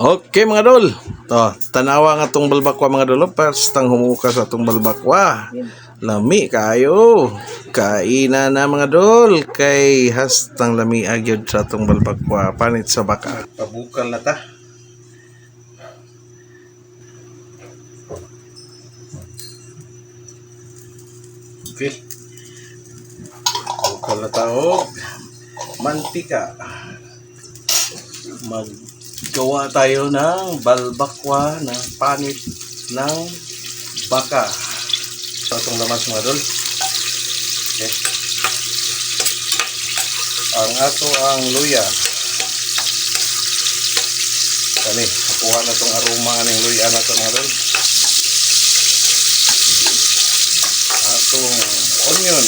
Okay mga dol. To, tanawa nga tong balbakwa mga dol. First tang humuka sa tong balbakwa. Lami kayo. Kaina na mga dol. Kay hastang lami agyod sa tong balbakwa. Panit sa baka. Pabukal na ta. Okay. Bukal na tao. Mantika maggawa tayo ng balbakwa ng panit ng baka. So, itong lamas mga dol. Okay. Ang ato ang luya. Kani, nakuha na itong aroma ng luya na ito mga dol. Atong onion.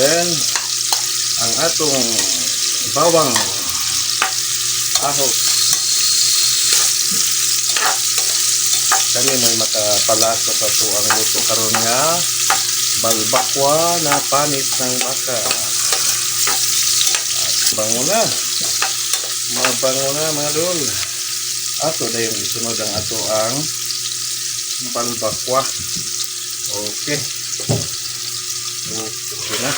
Then, ang atong bawang ahos. Kani may makapalasa sa to ang luto karon nga balbakwa na panit ng baka. At bango na. Mabango na mga dol. Ato na yung isunod ang ato ang balbakwa. Okay. Okay na.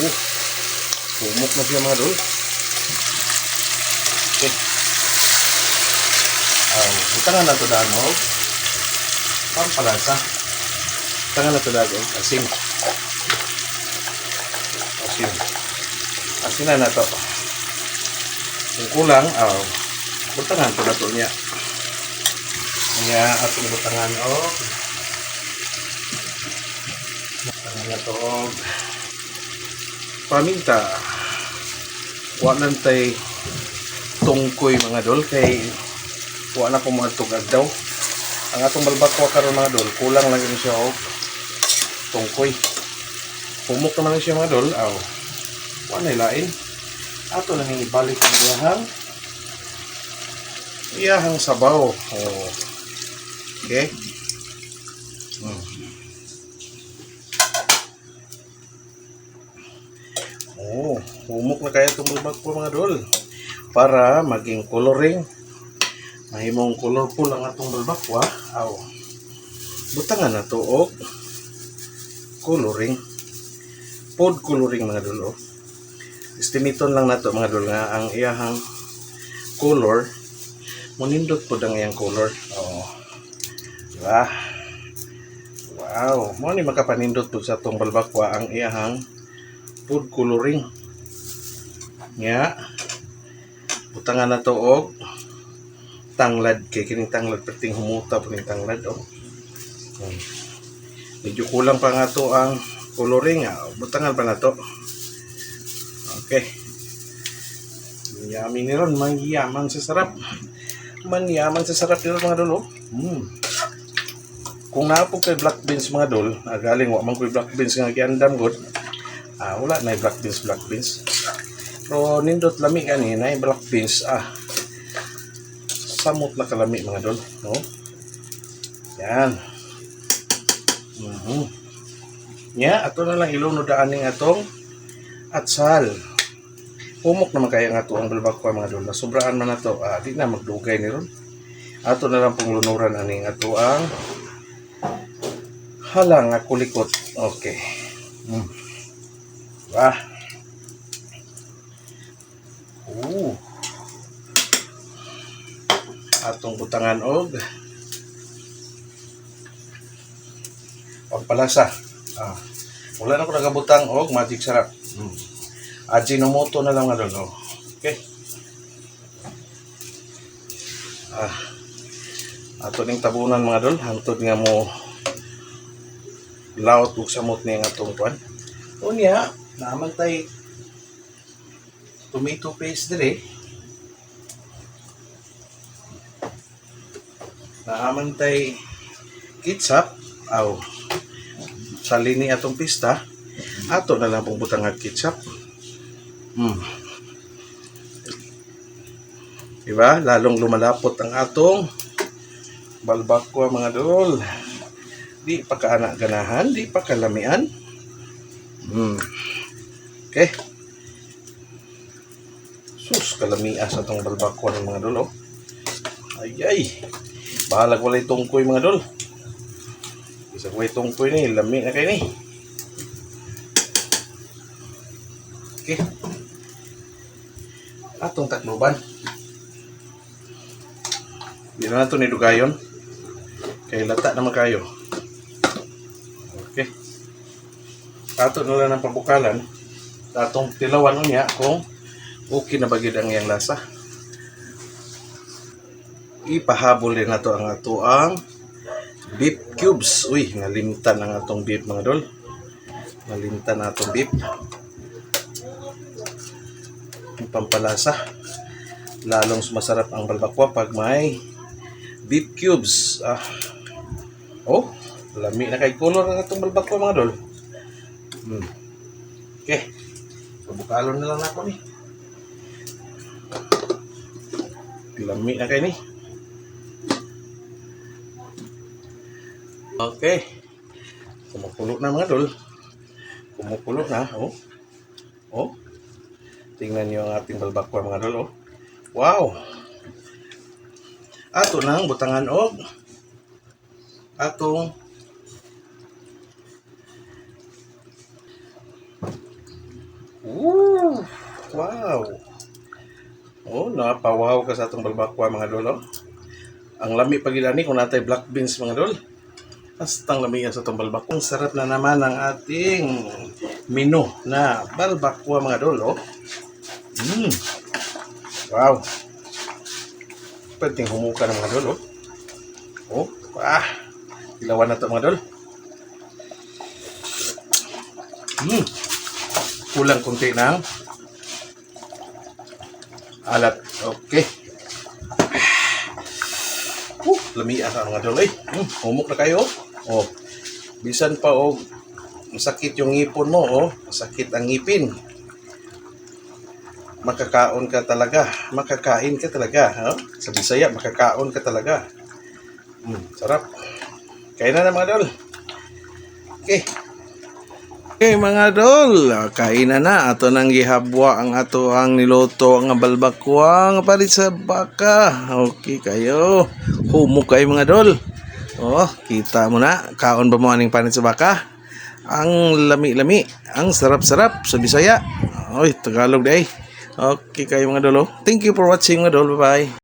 Oh, pumok na siya mga dol. Okay. Ah, utangan na to dano. Pampalasa. Utangan na to dano. Asin. Asin. Asin na na to. Kung kulang, ah, butangan to na to niya. Niya atong butangan oh. Na to oh. Paminta. Wa lang tay tungkoy mga dol kay wa na ko mga tugad daw. Ang atong balbakwa karon mga dol, kulang lang siya og tungkoy. Pumok naman siya mga dol, aw. Wa na lain. Ato na ning ibalik ang iyahang iyahang sabaw. Oh. Okay? Hmm. Oh, humok na kaya itong balbakwa mga dol para maging coloring. Mahimong colorful ang atong balbakwa aw. Butangan na to og coloring. Food coloring mga dulo estimiton lang nato mga dulo nga ang iyahang color. Munindot po ang iyang color. Oh diba wow. Mo ni makapanindot po sa atong balbakwa ang iyahang food coloring nga butangan na to og tanglad kay kining tanglad perting humuta po ning tanglad oh. Hmm. Medyo kulang pa nga to ang coloring ah. Butangan pa na to. Okay. Yummy ni ron, mangyaman sa sarap. Manyaman sa sarap nila mga dolo. Mm. Kung napo kay black beans mga dol, ah, galing wa man koy black beans nga giandam gud. Ah, wala na black beans, black beans. Pero nindot lami kani na black beans ah. Samot na kalami mga dol no? Yan. Mhm nya ato na lang ilunod aning atong atsal. Humok naman kaya nga ato ang balbakwa mga dol nasubraan man nato ah, di na magdugay ni ron. Ato na lang pong lunuran aning ato ang halang nga okay. Mm. Wah. Ooh atong butangan og pagpalasa. Ah. Wala na ko nagabutang og magic sarap. Mm. Ajinomoto na lang nga doon. Okay. Ah. Ato ning tabunan mga dol, hangtod nga mo laot ug samot ni nga atong kwan. Unya, naman tay tomato paste dire. Naamantay ketchup aw sa lini atong pista ato na lang pong butang nga ketchup mm. diba lalong lumalapot ang atong balbakwa mga dol. Di pa ganahan, di pa kalamian. Hmm. Okay. Sus, kalamias sa itong balbakwa ng mga dol, oh. Ay, ay. Bahalag walay tungkoy mga dol. Isa walay tungkoy ni, lami na kayo ni. Okay. Atong takloban. Di na nato ni Dugayon. Kay lata naman kayo. Okay. Ato na lang ng pabukalan. Atong tilawan niya kung okay na bagid ang iyang lasa. Ipahabol din nato ang ato ang beef cubes. Uy, nalimtan ang atong beef mga dol. Nalimtan ang atong beef. Ang pampalasa. Lalong sumasarap ang balbakwa pag may beef cubes. Ah. Oh, lami na kay color ang atong balbakwa mga dol. Hmm. Okay. Pabukalon na lang ako ni. Lami na kayo ni. Okay. Kumukulo na mga dol. Kumukulo na. Oh. Oh. Tingnan niyo ang ating balbakwa mga dol. Oh. Wow. Ato nang butangan og atong Ooh, wow. Oh, napawaw ka sa atong balbakwa mga dol. Oh. Ang lami pagilani kung natay black beans mga dol. Astang lami yan sa atong balbakwa. Ang sarap na naman ang ating menu na balbakwa mga dol. Oh. Mm. Wow. Pwedeng humuka ng mga dol. Oh. Ah. Ilawan na to mga dol. Mm. Kulang kunti ng alat. Okay. Lamian sa mga dol. Eh, mm, humok na kayo. Oh. Bisan pa og masakit yung ngipon mo, oh. Masakit ang ngipin. Makakaon ka talaga. Makakain ka talaga. Oh. Sa Bisaya, makakaon ka talaga. Mm, sarap. Kain na na mga dol. Okay. Okay mga dol, kain na na. Ato nang gihabwa ang ato ang niluto ang balbakwa nga palit sa baka. Okay kayo. Humok kayo mga dol. Oh, kita mo na. Kaon ba mo aning panit sa baka? Ang lami-lami. Ang sarap-sarap sa Bisaya. Oy, Tagalog day. Okay kayo mga dol. oh. Thank you for watching mga dol. Bye-bye.